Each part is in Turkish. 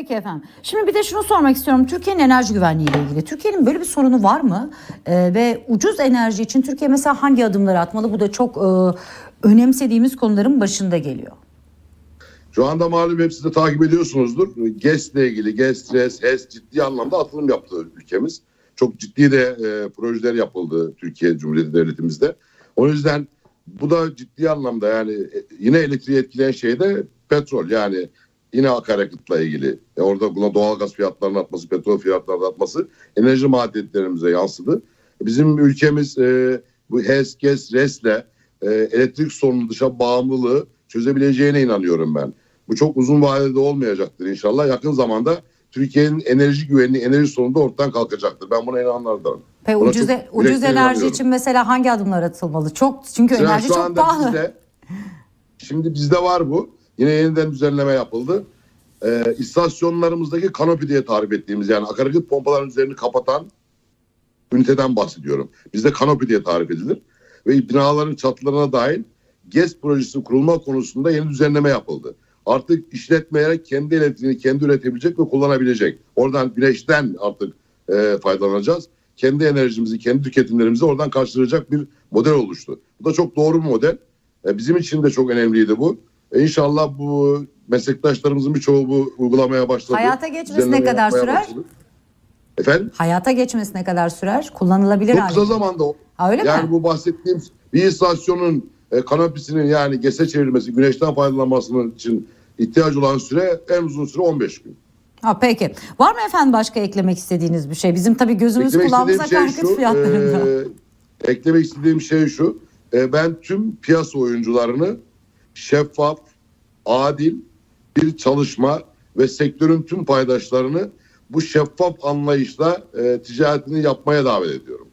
Peki efendim. Şimdi bir de şunu sormak istiyorum. Türkiye'nin enerji güvenliği ile ilgili. Türkiye'nin böyle bir sorunu var mı? Ee, ve ucuz enerji için Türkiye mesela hangi adımları atmalı? Bu da çok e, önemsediğimiz konuların başında geliyor. Şu anda malum hepsi de takip ediyorsunuzdur. GES'le ilgili, GES, RES, HES ciddi anlamda atılım yaptı ülkemiz. Çok ciddi de e, projeler yapıldı Türkiye Cumhuriyeti Devletimizde. O yüzden bu da ciddi anlamda yani e, yine elektriği etkileyen şey de petrol. Yani yine akaryakıtla ilgili. E, orada buna doğalgaz fiyatlarının artması, petrol fiyatlarının artması enerji maliyetlerimize yansıdı. Bizim ülkemiz e, bu HES, GES, RES'le e, elektrik sorunu dışa bağımlılığı çözebileceğine inanıyorum ben. Bu çok uzun vadede olmayacaktır inşallah. Yakın zamanda Türkiye'nin enerji güvenliği, enerji sorunu da ortadan kalkacaktır. Ben buna inananlardanım. Peki Buna ucuz, e- ucuz enerji için mesela hangi adımlar atılmalı? Çok çünkü Mesela enerji çok pahalı. bizde, şimdi bizde var bu. Yine yeniden düzenleme yapıldı. Ee, istasyonlarımızdaki kanopi diye tarif ettiğimiz yani akaryakıt pompaların üzerini kapatan üniteden bahsediyorum. Bizde kanopi diye tarif edilir. Ve binaların çatılarına dahil GES projesi kurulma konusunda yeni düzenleme yapıldı. Artık işletmeler kendi elektriğini kendi üretebilecek ve kullanabilecek. Oradan güneşten artık e, faydalanacağız. Kendi enerjimizi, kendi tüketimlerimizi oradan karşılayacak bir model oluştu. Bu da çok doğru bir model. E, bizim için de çok önemliydi bu. E, inşallah bu meslektaşlarımızın birçoğu bu uygulamaya başladı. Hayata geçmesi ne kadar sürer? başladı. Efendim? Hayata geçmesi ne kadar sürer? Kullanılabilir Çok kısa zamanda. Ha, öyle yani mi? bu bahsettiğim bir istasyonun e, kanopisinin yani GES'e çevrilmesi, güneşten faydalanmasının için ihtiyacı olan süre en uzun süre 15 gün. Ha, peki. Var mı efendim başka eklemek istediğiniz bir şey? Bizim tabii gözümüz Eklemek kulağımız istediğim şey şu, fiyatlarında. e, eklemek istediğim şey şu. e, ben tüm piyasa oyuncularını şeffaf, adil bir çalışma ve sektörün tüm paydaşlarını bu şeffaf anlayışla e, ticaretini yapmaya davet ediyorum.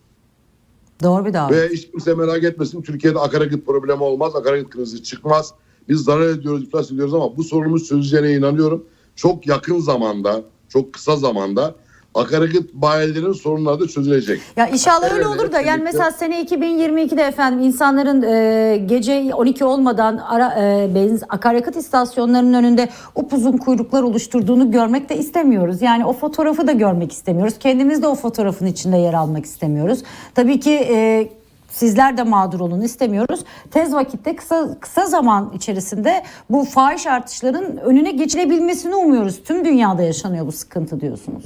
Doğru bir davet. Ve hiç kimse merak etmesin Türkiye'de akaryakıt problemi olmaz, akaryakıt krizi çıkmaz. Biz zarar ediyoruz, iflas ediyoruz ama bu sorunumuz çözüleceğine inanıyorum. Çok yakın zamanda, çok kısa zamanda akaryakıt bayilerinin sorunları da çözülecek. Ya inşallah öyle olur da yani mesela sene 2022'de efendim insanların e, gece 12 olmadan ara, e, benzin akaryakıt istasyonlarının önünde upuzun kuyruklar oluşturduğunu görmek de istemiyoruz. Yani o fotoğrafı da görmek istemiyoruz. Kendimiz de o fotoğrafın içinde yer almak istemiyoruz. Tabii ki e, sizler de mağdur olun istemiyoruz. Tez vakitte kısa kısa zaman içerisinde bu fahiş artışların önüne geçilebilmesini umuyoruz. Tüm dünyada yaşanıyor bu sıkıntı diyorsunuz.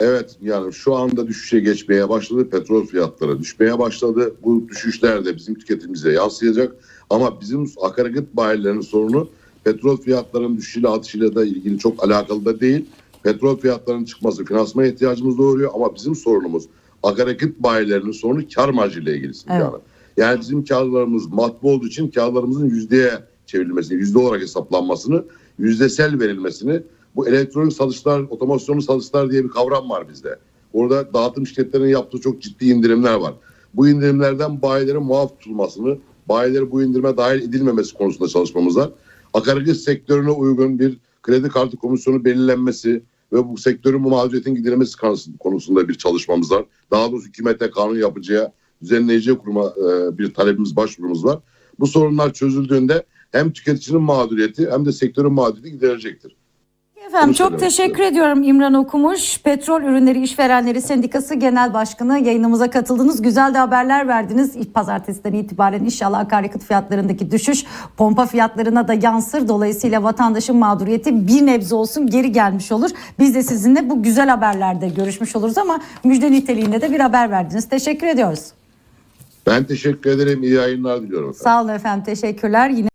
Evet yani şu anda düşüşe geçmeye başladı. Petrol fiyatları düşmeye başladı. Bu düşüşler de bizim tüketimimize yansıyacak. Ama bizim akaryakıt bayilerinin sorunu petrol fiyatlarının düşüşüyle artışıyla da ilgili çok alakalı da değil. Petrol fiyatlarının çıkması finansmana ihtiyacımız doğuruyor ama bizim sorunumuz akaryakıt bayilerinin sorunu kar marjıyla ilgili. Evet. Yani. yani bizim karlarımız matbu olduğu için karlarımızın yüzdeye çevrilmesini, yüzde olarak hesaplanmasını, yüzdesel verilmesini bu elektronik satışlar, otomasyonlu satışlar diye bir kavram var bizde. Orada dağıtım şirketlerinin yaptığı çok ciddi indirimler var. Bu indirimlerden bayilerin muaf tutulmasını, bayileri bu indirime dahil edilmemesi konusunda çalışmamız var. Akaryakıt sektörüne uygun bir kredi kartı komisyonu belirlenmesi ve bu sektörün bu mağduriyetin giderilmesi konusunda bir çalışmamız var. Daha doğrusu hükümete kanun yapıcıya, düzenleyiciye kuruma e, bir talebimiz, başvurumuz var. Bu sorunlar çözüldüğünde hem tüketicinin mağduriyeti hem de sektörün mağduriyeti giderilecektir. Efendim Bunu çok teşekkür ediyorum İmran Okumuş. Petrol Ürünleri İşverenleri Sendikası Genel Başkanı yayınımıza katıldınız. Güzel de haberler verdiniz. İlk pazartesiden itibaren inşallah akaryakıt fiyatlarındaki düşüş pompa fiyatlarına da yansır. Dolayısıyla vatandaşın mağduriyeti bir nebze olsun geri gelmiş olur. Biz de sizinle bu güzel haberlerde görüşmüş oluruz ama müjde niteliğinde de bir haber verdiniz. Teşekkür ediyoruz. Ben teşekkür ederim. İyi yayınlar diliyorum. efendim. Sağ olun efendim. Teşekkürler. Yine